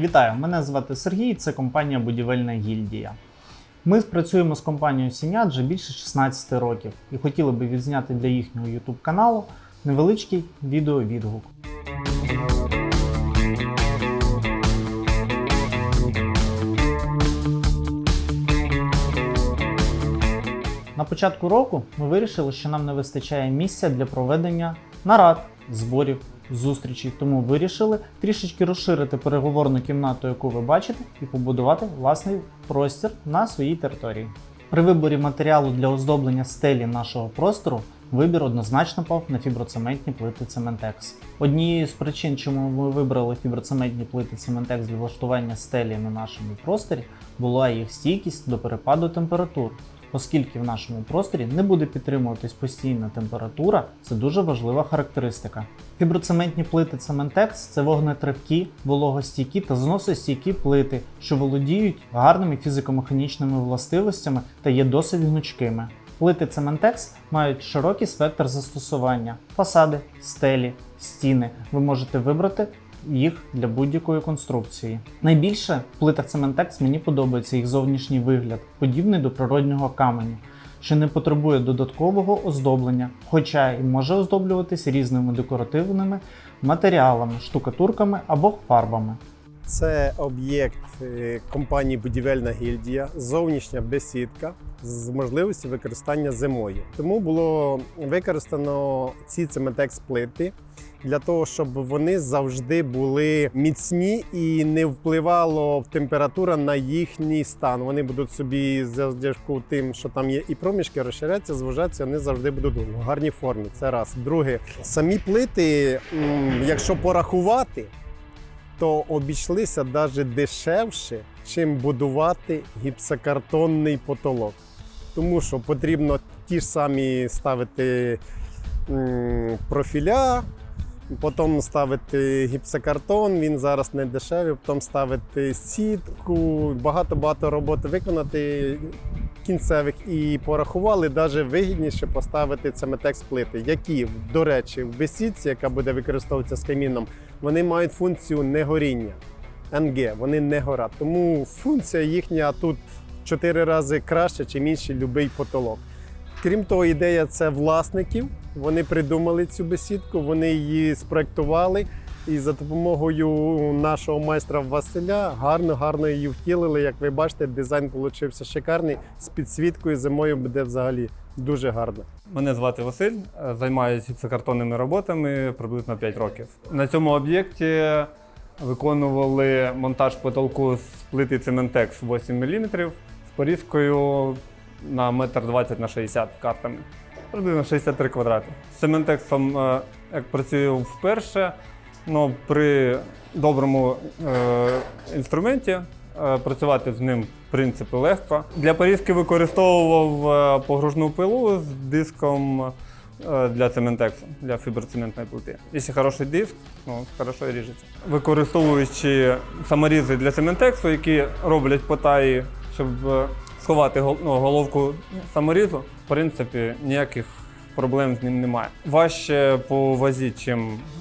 Вітаю! Мене звати Сергій, це компанія Будівельна гільдія. Ми працюємо з компанією Сінят вже більше 16 років і хотіли би відзняти для їхнього YouTube каналу невеличкий відеовідгук. На початку року ми вирішили, що нам не вистачає місця для проведення нарад, зборів, зустрічей, тому вирішили трішечки розширити переговорну кімнату, яку ви бачите, і побудувати власний простір на своїй території. При виборі матеріалу для оздоблення стелі нашого простору вибір однозначно пав на фіброцементні плити Цементекс. Однією з причин, чому ми вибрали фіброцементні плити Цементекс для влаштування стелі на нашому просторі, була їх стійкість до перепаду температур. Оскільки в нашому просторі не буде підтримуватись постійна температура, це дуже важлива характеристика. Фіброцементні плити Cementex – це вогнетривкі, вологостійкі та зносостійкі плити, що володіють гарними фізико-механічними властивостями та є досить гнучкими. Плити Cementex мають широкий спектр застосування: фасади, стелі, стіни. Ви можете вибрати їх для будь-якої конструкції. Найбільше в плитах Cementex мені подобається їх зовнішній вигляд, подібний до природнього каменю, що не потребує додаткового оздоблення, хоча і може оздоблюватись різними декоративними матеріалами, штукатурками або фарбами. Це об'єкт е, компанії Будівельна гільдія, зовнішня бесідка з можливістю використання зимою. Тому було використано ці цементекс плити для того, щоб вони завжди були міцні і не впливало температура на їхній стан. Вони будуть собі завдяки тим, що там є і проміжки, розширяться, звужаться, вони завжди будуть в гарній формі. Це раз. Друге, самі плити, якщо порахувати то обійшлися навіть дешевше, чим будувати гіпсокартонний потолок. Тому що потрібно ті ж самі ставити профіля, потім ставити гіпсокартон, він зараз не дешевий, потім ставити сітку, багато-багато роботи виконати кінцевих і порахували навіть вигідніше поставити цеметекс плити, які, до речі, в бесідці, яка буде використовуватися з каміном, вони мають функцію негоріння. НГ, вони не горять. Тому функція їхня тут чотири рази краще, ніж інший будь-який потолок. Крім того, ідея це власників. Вони придумали цю бесідку, вони її спроектували. І за допомогою нашого майстра Василя гарно гарно її втілили. Як ви бачите, дизайн получився шикарний. З підсвіткою зимою буде взагалі дуже гарно. Мене звати Василь, займаюся гіпсокартонними роботами приблизно 5 років. На цьому об'єкті виконували монтаж потолку з плити Cementex 8 мм з порізкою на 1,20 на 60 картами. Приблизно 63 квадрати. З Cementex е, як працюю вперше, але при доброму е, інструменті е, працювати з ним в принципі легко. Для порізки використовував е, погружну пилу з диском е, для цементексу, для фіброцементної плити. Якщо хороший диск, ну хорошо і ріжеться. Використовуючи саморізи для цементексу, які роблять по таї, щоб сховати ну, головку саморізу, в принципі, ніяких проблем з ним немає. Важче по вазі, ніж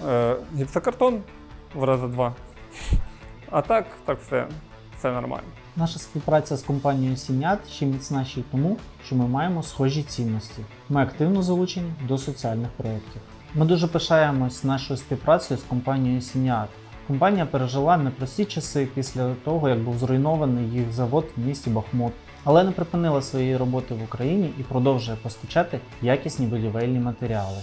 е, гіпсокартон в рази два. А так, так все, все нормально. Наша співпраця з компанією Сінят ще міцна ще тому, що ми маємо схожі цінності. Ми активно залучені до соціальних проєктів. Ми дуже пишаємось нашою співпрацею з компанією Сінят. Компанія пережила непрості часи після того, як був зруйнований їх завод в місті Бахмут, але не припинила своєї роботи в Україні і продовжує постачати якісні будівельні матеріали.